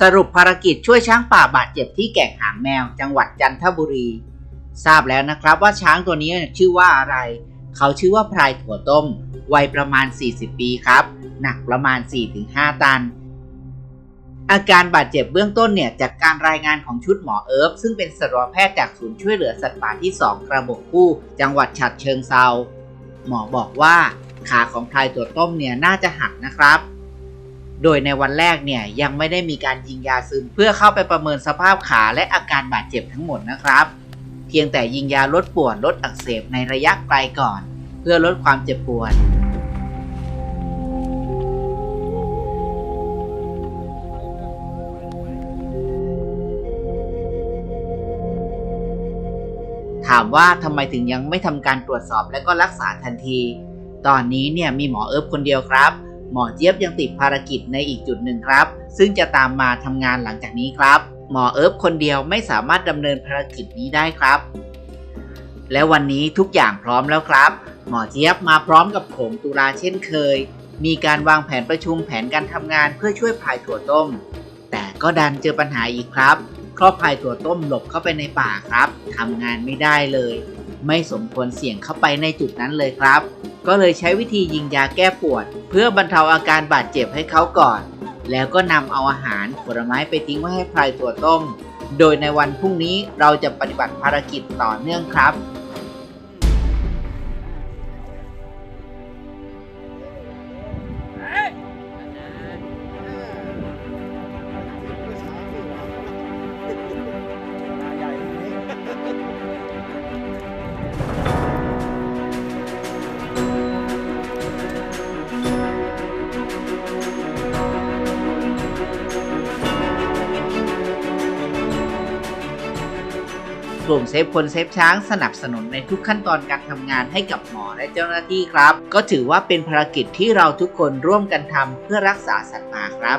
สรุปภารกิจช่วยช้างป่าบาดเจ็บที่แก่งหางแมว จังหวัดจันทบุรี ทราบแล้วนะครับว่าช้างตัวนี้ชื่อว่าอะไร เขาชื่อว่าพลายถั่วต้ม วัยประมาณ 40 ปีครับ หนักประมาณ 4-5 ตัน อาการบาดเจ็บเบื้องต้นเนี่ยจากการรายงานของชุดหมอเอิร์ฟซึ่งเป็นสัตวแพทย์จากศูนย์ช่วยเหลือสัตว์ป่าที่ 2 กระบอกคู่ จังหวัดฉัดเชิงเซาหมอบอกว่าขาของพลายตัวต้มเนี่ยน่าจะหักนะครับ โดยในวันแรกเนี่ยยังไม่ได้มีการยิงยาซึม เพื่อเข้าไปประเมินสภาพขาและอาการบาดเจ็บทั้งหมดนะครับ เพียงแต่ยิงยาลดปวดลดอักเสบในระยะไกลก่อน เพื่อลดความเจ็บปวดถามว่าทำไมถึงยังไม่ทำการตรวจสอบและก็รักษาทันที ตอนนี้เนี่ยมีหมอเอิบคนเดียวครับ หมอเจี๊ยบยังติดภารกิจในอีกจุดหนึ่งครับ ซึ่งจะตามมาทำงานหลังจากนี้ครับ หมอเอิบคนเดียวไม่สามารถดำเนินภารกิจนี้ได้ครับ และวันนี้ทุกอย่างพร้อมแล้วครับ หมอเจี๊ยบมาพร้อมกับโขงตุลาเช่นเคย มีการวางแผนประชุมแผนการทำงานเพื่อช่วยพายถั่วต้ม แต่ก็ดันเจอปัญหาอีกครับครอบพายถั่วต้มหลบเข้าไปในป่าครับทำงานไม่ได้เลย ไม่สมควรเสี่ยงเข้าไปในจุดนั้นเลยครับ ก็เลยใช้วิธียิงยาแก้ปวด เพื่อบรรเทาอาการบาดเจ็บให้เขาก่อน แล้วก็นำเอาอาหารผลไม้ไปทิ้งไว้ให้พลายตัวต้ม โดยในวันพรุ่งนี้เราจะปฏิบัติภารกิจต่อเนื่องครับ กลุ่มเซฟคนเซฟช้างสนับสนุนในทุกขั้นตอนการทำงานให้กับหมอและเจ้าหน้าที่ครับ ก็ถือว่าเป็นภารกิจที่เราทุกคนร่วมกันทำเพื่อรักษาสัตว์ป่าครับ